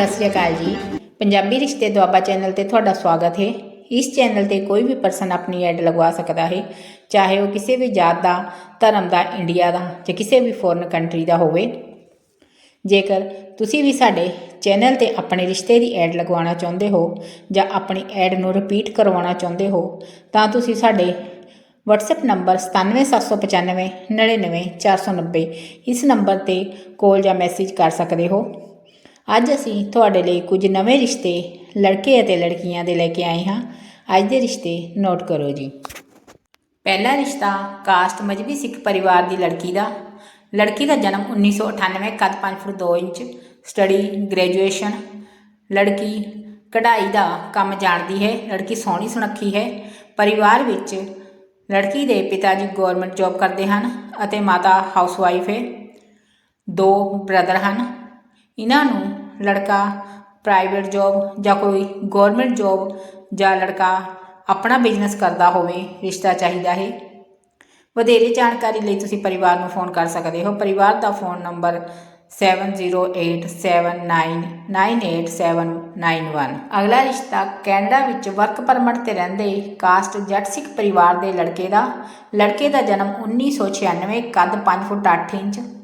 ਸਤਿ ਸ਼੍ਰੀ ਅਕਾਲ ਜੀ। ਪੰਜਾਬੀ ਰਿਸ਼ਤੇ ਦੁਆਬਾ ਚੈਨਲ ਤੇ ਤੁਹਾਡਾ ਸਵਾਗਤ ਹੈ। ਇਸ ਚੈਨਲ ਤੇ ਕੋਈ ਵੀ ਪਰਸਨ ਆਪਣੀ ਐਡ ਲਗਵਾ ਸਕਦਾ ਹੈ, ਚਾਹੇ ਉਹ ਕਿਸੇ ਵੀ ਜਾਤ ਦਾ, ਧਰਮ ਦਾ, ਇੰਡੀਆ ਦਾ ਜਾਂ ਕਿਸੇ ਵੀ ਫੋਰਨ ਕੰਟਰੀ ਦਾ ਹੋਵੇ। ਜੇਕਰ ਤੁਸੀਂ ਵੀ ਸਾਡੇ ਚੈਨਲ ਤੇ ਆਪਣੇ ਰਿਸ਼ਤੇ ਦੀ ਐਡ ਲਗਵਾਉਣਾ ਚਾਹੁੰਦੇ ਹੋ ਜਾਂ ਆਪਣੀ ਐਡ ਨੂੰ ਰਿਪੀਟ ਕਰਵਾਉਣਾ ਚਾਹੁੰਦੇ ਹੋ, ਤਾਂ ਤੁਸੀਂ ਸਾਡੇ WhatsApp ਨੰਬਰ 97795 99490 ਇਸ ਨੰਬਰ ਤੇ ਕਾਲ ਜਾਂ ਮੈਸੇਜ ਕਰ ਸਕਦੇ ਹੋ। ਅੱਜ ਅਸੀਂ ਤੁਹਾਡੇ ਲਈ ਕੁਝ ਨਵੇਂ ਰਿਸ਼ਤੇ ਲੜਕੇ ਅਤੇ ਲੜਕੀਆਂ ਦੇ ਲੈ ਕੇ ਆਏ ਹਾਂ। ਅੱਜ ਦੇ ਰਿਸ਼ਤੇ ਨੋਟ ਕਰੋ ਜੀ। ਪਹਿਲਾ ਰਿਸ਼ਤਾ ਕਾਸਟ ਮਜਬੀ ਸਿੱਖ ਪਰਿਵਾਰ ਦੀ ਲੜਕੀ ਦਾ। ਲੜਕੀ ਦਾ ਜਨਮ 1998 ਕੱਦ 5 ਫੁੱਟ 2 ਇੰਚ, ਸਟੱਡੀ, ਗ੍ਰੈਜੂਏਸ਼ਨ। ਲੜਕੀ ਕਢਾਈ ਦਾ ਕੰਮ ਜਾਣਦੀ ਹੈ। ਲੜਕੀ ਸੋਹਣੀ ਸੁਨੱਖੀ ਹੈ। ਪਰਿਵਾਰ ਵਿੱਚ ਲੜਕੀ ਦੇ ਪਿਤਾ ਜੀ ਗਵਰਨਮੈਂਟ ਜੌਬ ਕਰਦੇ ਹਨ ਅਤੇ ਮਾਤਾ ਹਾਊਸਵਾਈਫ ਹੈ। ਦੋ ਬ੍ਰਦਰ ਹਨ। ਇਹਨਾਂ ਨੂੰ ਲੜਕਾ ਪ੍ਰਾਈਵੇਟ ਜੋਬ ਜਾਂ ਕੋਈ ਗਵਰਨਮੈਂਟ ਜੋਬ ਜਾਂ ਲੜਕਾ ਆਪਣਾ ਬਿਜ਼ਨਸ ਕਰਦਾ ਹੋਵੇ, ਰਿਸ਼ਤਾ ਚਾਹੀਦਾ ਹੈ। ਵਧੇਰੇ ਜਾਣਕਾਰੀ ਲਈ ਤੁਸੀਂ ਪਰਿਵਾਰ ਨੂੰ ਫੋਨ ਕਰ ਸਕਦੇ ਹੋ। ਪਰਿਵਾਰ ਦਾ ਫੋਨ ਨੰਬਰ 7087998791 ਅਗਲਾ ਰਿਸ਼ਤਾ ਕੈਨੇਡਾ ਵਿੱਚ ਵਰਕ ਪਰਮਿਟ ਤੇ ਰਹਿੰਦੇ ਕਾਸਟ ਜੱਟ ਸਿੱਖ ਪਰਿਵਾਰ ਦੇ ਲੜਕੇ ਦਾ। ਲੜਕੇ ਦਾ ਜਨਮ 1996 ਕੱਦ 5 foot 8 inch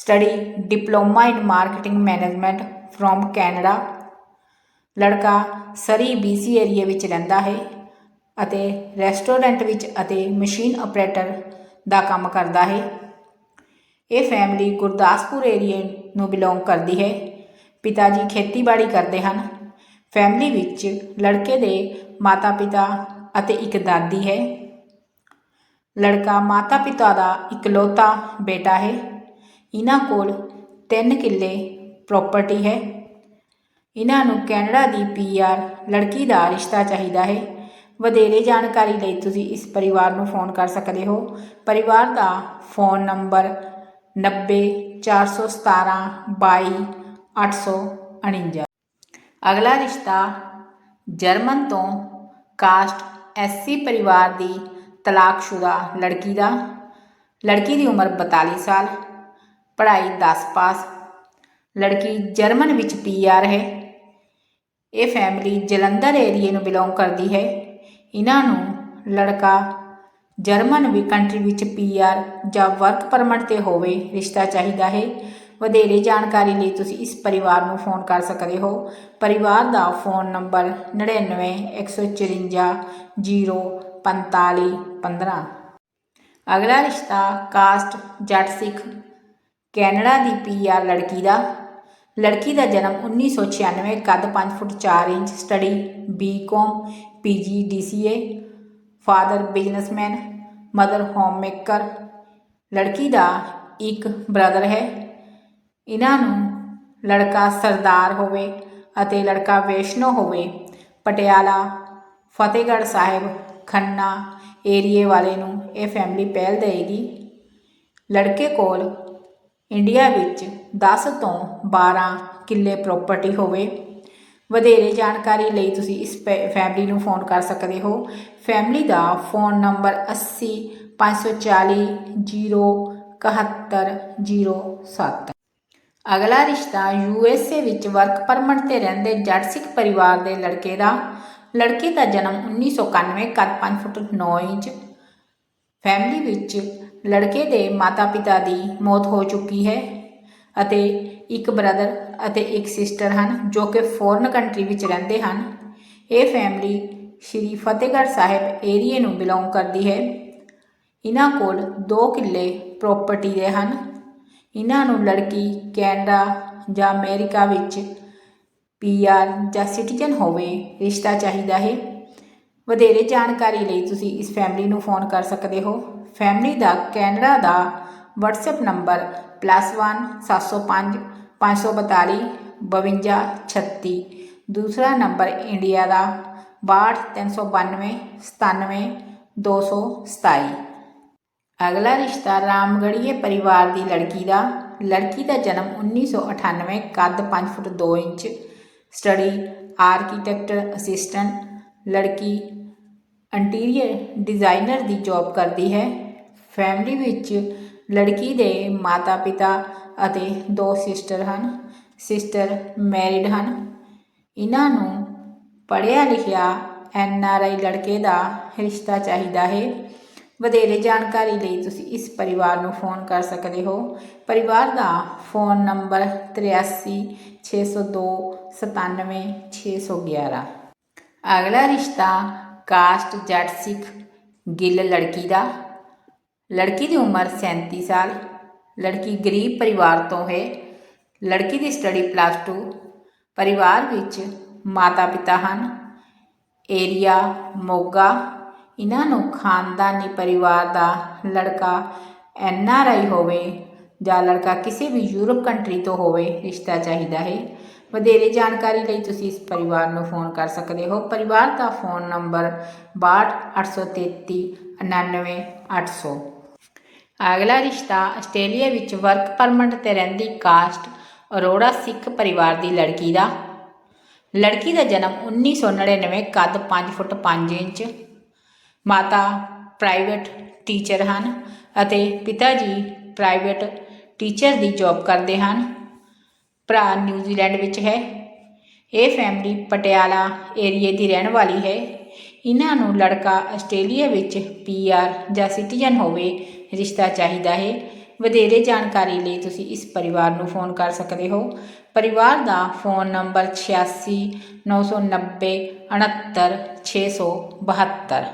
study diploma in marketing management from Canada ਲੜਕਾ ਸਰੀ ਬੀਸੀ ਏਰੀਆ ਵਿੱਚ ਰਹਿੰਦਾ ਹੈ ਅਤੇ ਰੈਸਟੋਰੈਂਟ ਵਿੱਚ ਅਤੇ ਮਸ਼ੀਨ ਆਪਰੇਟਰ ਦਾ ਕੰਮ ਕਰਦਾ ਹੈ। ਇਹ ਫੈਮਿਲੀ ਗੁਰਦਾਸਪੁਰ ਏਰੀਆ ਨੂੰ ਬਿਲੋਂਗ ਕਰਦੀ ਹੈ। ਪਿਤਾ ਜੀ ਖੇਤੀਬਾੜੀ ਕਰਦੇ ਹਨ। ਫੈਮਿਲੀ ਵਿੱਚ ਲੜਕੇ ਦੇ ਮਾਤਾ-ਪਿਤਾ ਅਤੇ ਇੱਕ ਦਾਦੀ ਹੈ। ਲੜਕਾ ਮਾਤਾ-ਪਿਤਾ ਦਾ ਇਕਲੌਤਾ ਬੇਟਾ ਹੈ। ਇਹਨਾਂ ਕੋਲ ਤਿੰਨ ਕਿੱਲੇ ਪ੍ਰੋਪਰਟੀ ਹੈ। ਇਹਨਾਂ ਨੂੰ ਕੈਨੇਡਾ ਦੀ ਪੀਆਰ ਲੜਕੀ ਦਾ ਰਿਸ਼ਤਾ ਚਾਹੀਦਾ ਹੈ। ਵਧੇਰੇ ਜਾਣਕਾਰੀ ਲਈ ਤੁਸੀਂ ਇਸ ਪਰਿਵਾਰ ਨੂੰ ਫੋਨ ਕਰ ਸਕਦੇ ਹੋ। ਪਰਿਵਾਰ ਦਾ ਫੋਨ ਨੰਬਰ 9041722849 ਅਗਲਾ ਰਿਸ਼ਤਾ ਜਰਮਨ ਤੋਂ ਕਾਸਟ ਐਸਸੀ ਪਰਿਵਾਰ ਦੀ ਤਲਾਕਸ਼ੁਦਾ ਲੜਕੀ ਦਾ। ਲੜਕੀ ਦੀ ਉਮਰ 42 ਸਾਲ। ਪੜ੍ਹਾਈ 10 ਪਾਸ। ਲੜਕੀ ਜਰਮਨ ਵਿੱਚ ਪੀਆਰ ਹੈ। ਇਹ ਫੈਮਿਲੀ ਜਲੰਧਰ ਏਰੀਏ ਨੂੰ ਬਿਲੋਂਗ ਕਰਦੀ ਹੈ। ਇਹਨਾਂ ਨੂੰ ਲੜਕਾ ਜਰਮਨ ਵੀ ਕੰਟਰੀ ਵਿੱਚ ਪੀਆਰ ਜਾਂ ਵਰਕ ਪਰਮਿਟ ਤੇ ਹੋਵੇ ਰਿਸ਼ਤਾ ਚਾਹੀਦਾ ਹੈ। ਵਧੇਰੇ ਜਾਣਕਾਰੀ ਲਈ ਤੁਸੀਂ ਇਸ ਪਰਿਵਾਰ ਨੂੰ ਫੋਨ ਕਰ ਸਕਦੇ ਹੋ। ਪਰਿਵਾਰ ਦਾ ਫੋਨ ਨੰਬਰ 9915504515 ਅਗਲਾ ਰਿਸ਼ਤਾ ਕਾਸਟ ਜੱਟ ਸਿੱਖ ਕੈਨੇਡਾ ਦੀ ਪੀਆਰ ਲੜਕੀ ਦਾ। ਲੜਕੀ ਦਾ ਜਨਮ 1996 ਕੱਦ 5 foot 4 inch study BCom PG DCA father businessman, mother homemaker. ਲੜਕੀ ਦਾ ਇੱਕ ਬ੍ਰਦਰ ਹੈ। ਇਹਨਾਂ ਨੂੰ ਲੜਕਾ ਸਰਦਾਰ ਹੋਵੇ ਅਤੇ ਲੜਕਾ ਵੈਸ਼ਨੋ ਹੋਵੇ, ਪਟਿਆਲਾ, ਫਤਿਹਗੜ੍ਹ ਸਾਹਿਬ, ਖੰਨਾ ਏਰੀਏ ਵਾਲੇ ਨੂੰ ਇਹ ਫੈਮਿਲੀ ਪਹਿਲ ਦੇਗੀ ਲੜਕੇ ਕੋਲ ਇੰਡੀਆ ਵਿੱਚ 10 ਤੋਂ 12 ਕਿੱਲੇ ਪ੍ਰਾਪਰਟੀ ਹੋਵੇ, ਵਧੇਰੇ ਜਾਣਕਾਰੀ ਲਈ ਤੁਸੀਂ ਇਸ ਫੈਮਿਲੀ ਨੂੰ ਫੋਨ ਕਰ ਸਕਦੇ ਹੋ। ਫੈਮਿਲੀ ਦਾ ਫੋਨ ਨੰਬਰ 80 540 07107 ਅਗਲਾ ਰਿਸ਼ਤਾ ਯੂਐਸਏ ਵਿੱਚ ਵਰਕ ਪਰਮਿਟ ਤੇ ਰਹਿੰਦੇ ਜੱਟ ਸਿੱਖ ਪਰਿਵਾਰ ਦੇ ਲੜਕੇ ਦਾ। ਲੜਕੇ ਦਾ ਜਨਮ 1991 ਕੱਦ 5 ਫੁੱਟ 9 ਇੰਚ। ਫੈਮਿਲੀ ਵਿੱਚ ਲੜਕੇ ਦੇ ਮਾਤਾ-ਪਿਤਾ ਦੀ ਮੌਤ ਹੋ ਚੁੱਕੀ ਹੈ ਅਤੇ ਇੱਕ ਬ੍ਰਦਰ ਅਤੇ ਇੱਕ ਸਿਸਟਰ ਹਨ ਜੋ ਕਿ ਫੋਰਨ ਕੰਟਰੀ ਵਿੱਚ ਰਹਿੰਦੇ ਹਨ। ਇਹ ਫੈਮਿਲੀ ਸ਼੍ਰੀ ਫਤਿਹਗੜ੍ਹ ਸਾਹਿਬ ਏਰੀਏ ਨੂੰ ਬਿਲੋਂਗ ਕਰਦੀ ਹੈ। ਇਹਨਾਂ ਕੋਲ 2 ਕਿੱਲੇ ਪ੍ਰਾਪਰਟੀ ਦੇ ਹਨ। ਇਹਨਾਂ ਨੂੰ ਲੜਕੀ ਕੈਨੇਡਾ ਜਾਂ ਅਮਰੀਕਾ ਵਿੱਚ ਪੀਆਰ ਜਾਂ ਸਿਟੀਜ਼ਨ ਹੋਵੇ ਰਿਸ਼ਤਾ ਚਾਹੀਦਾ ਹੈ। ਵਧੇਰੇ ਜਾਣਕਾਰੀ ਲਈ ਤੁਸੀਂ ਇਸ ਫੈਮਿਲੀ ਨੂੰ ਫੋਨ ਕਰ ਸਕਦੇ ਹੋ। ਫੈਮਿਲੀ ਦਾ ਕੈਨੇਡਾ ਦਾ WhatsApp ਨੰਬਰ +1 705 542 52 36 ਦੂਸਰਾ ਨੰਬਰ ਇੰਡੀਆ ਦਾ 62 392 97 227 ਅਗਲਾ ਰਿਸ਼ਤਾ ਰਾਮਗੜੀਏ ਪਰਿਵਾਰ ਦੀ ਲੜਕੀ ਦਾ। ਲੜਕੀ ਦਾ ਜਨਮ 1998 ਕੱਦ 5 foot 2 inch. Study architect assistant ਲੜਕੀ ਇੰਟੀਰੀਅਰ ਡਿਜ਼ਾਈਨਰ ਦੀ ਜੌਬ ਕਰਦੀ ਹੈ। ਫੈਮਿਲੀ ਵਿੱਚ ਲੜਕੀ ਦੇ ਮਾਤਾ-ਪਿਤਾ ਅਤੇ ਦੋ ਸਿਸਟਰ ਹਨ। ਸਿਸਟਰ ਮੈਰਿਡ ਹਨ। ਇਹਨਾਂ ਨੂੰ ਪੜ੍ਹਿਆ ਲਿਖਿਆ ਐਨ ਆਰ ਆਈ ਲੜਕੇ ਦਾ ਰਿਸ਼ਤਾ ਚਾਹੀਦਾ ਹੈ। ਵਧੇਰੇ ਜਾਣਕਾਰੀ ਲਈ ਤੁਸੀਂ ਇਸ ਪਰਿਵਾਰ ਨੂੰ ਫੋਨ ਕਰ ਸਕਦੇ ਹੋ। ਪਰਿਵਾਰ ਦਾ ਫੋਨ ਨੰਬਰ 83 602 97 611 ਅਗਲਾ ਰਿਸ਼ਤਾ ਕਾਸਟ ਜੱਟ ਸਿੱਖ ਗਿੱਲ ਲੜਕੀ ਦਾ ਲੜਕੀ ਦੀ ਉਮਰ 37 ਸਾਲ, ਲੜਕੀ ਗਰੀਬ ਪਰਿਵਾਰ ਤੋਂ ਹੈ, ਲੜਕੀ ਦੀ ਸਟੱਡੀ ਪਲੱਸ 2 ਪਰਿਵਾਰ ਵਿੱਚ ਮਾਤਾ ਪਿਤਾ ਹਨ, ਏਰੀਆ, ਮੋਗਾ, ਇਹਨਾਂ ਨੂੰ ਖਾਨਦਾਨੀ ਪਰਿਵਾਰ ਦਾ ਲੜਕਾ ਐਨ ਆਰ ਆਈ ਹੋਵੇ ਜਾਂ ਲੜਕਾ ਕਿਸੇ ਵੀ ਯੂਰਪ ਕੰਟਰੀ ਤੋਂ ਹੋਵੇ ਰਿਸ਼ਤਾ ਚਾਹੀਦਾ ਹੈ। ਵਧੇਰੇ ਜਾਣਕਾਰੀ ਲਈ ਤੁਸੀਂ ਇਸ ਪਰਿਵਾਰ ਨੂੰ ਫੋਨ ਕਰ ਸਕਦੇ ਹੋ। ਪਰਿਵਾਰ ਦਾ ਫੋਨ ਨੰਬਰ 62833 99800 ਅਗਲਾ ਰਿਸ਼ਤਾ ਆਸਟ੍ਰੇਲੀਆ ਵਿੱਚ ਵਰਕ ਪਰਮਿਟ ਤੇ ਰਹਿੰਦੀ ਕਾਸਟ ਅਰੋੜਾ ਸਿੱਖ ਪਰਿਵਾਰ ਦੀ ਲੜਕੀ ਦਾ। ਲੜਕੀ ਦਾ ਜਨਮ 1999 ਕੱਦ 5 ਫੁੱਟ 5 ਇੰਚ। ਮਾਤਾ ਪ੍ਰਾਈਵੇਟ ਟੀਚਰ ਹਨ ਅਤੇ ਪਿਤਾ ਜੀ ਪ੍ਰਾਈਵੇਟ ਟੀਚਰ ਦੀ ਜੌਬ ਕਰਦੇ ਹਨ। ਭਰਾ ਨਿਊਜ਼ੀਲੈਂਡ ਵਿੱਚ ਹੈ। ਇਹ ਫੈਮਿਲੀ ਪਟਿਆਲਾ ਏਰੀਏ ਦੀ ਰਹਿਣ ਵਾਲੀ ਹੈ। ਇਹਨਾਂ ਨੂੰ ਲੜਕਾ ਆਸਟ੍ਰੇਲੀਆ ਵਿੱਚ ਪੀਆਰ ਜਾਂ ਸਿਟੀਜ਼ਨ ਹੋਵੇ ਰਿਸ਼ਤਾ ਚਾਹੀਦਾ ਹੈ। ਵਧੇਰੇ ਜਾਣਕਾਰੀ ਲਈ ਤੁਸੀਂ ਇਸ ਪਰਿਵਾਰ ਨੂੰ ਫੋਨ ਕਰ ਸਕਦੇ ਹੋ। ਪਰਿਵਾਰ ਦਾ ਫੋਨ ਨੰਬਰ 86 990 69 672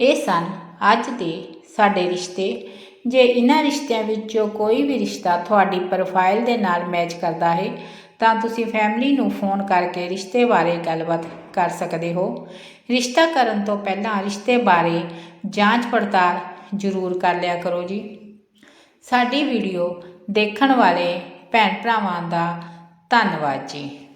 ਇਹ ਸਨ ਅੱਜ ਦੇ ਸਾਡੇ ਰਿਸ਼ਤੇ। ਜੇ ਇਹਨਾਂ ਰਿਸ਼ਤਿਆਂ ਵਿੱਚੋਂ ਕੋਈ ਵੀ ਰਿਸ਼ਤਾ ਤੁਹਾਡੀ ਪ੍ਰੋਫਾਈਲ ਦੇ ਨਾਲ ਮੈਚ ਕਰਦਾ ਹੈ, ਤਾਂ ਤੁਸੀਂ ਫੈਮਿਲੀ ਨੂੰ ਫੋਨ ਕਰਕੇ ਰਿਸ਼ਤੇ ਬਾਰੇ ਗੱਲਬਾਤ ਕਰ ਸਕਦੇ ਹੋ। ਰਿਸ਼ਤਾ ਕਰਨ ਤੋਂ ਪਹਿਲਾਂ ਰਿਸ਼ਤੇ ਬਾਰੇ ਜਾਂਚ ਪੜਤਾਲ ਜ਼ਰੂਰ ਕਰ ਲਿਆ ਕਰੋ ਜੀ। ਸਾਡੀ ਵੀਡੀਓ ਦੇਖਣ ਵਾਲੇ ਭੈਣ ਭਰਾਵਾਂ ਦਾ ਧੰਨਵਾਦ ਜੀ।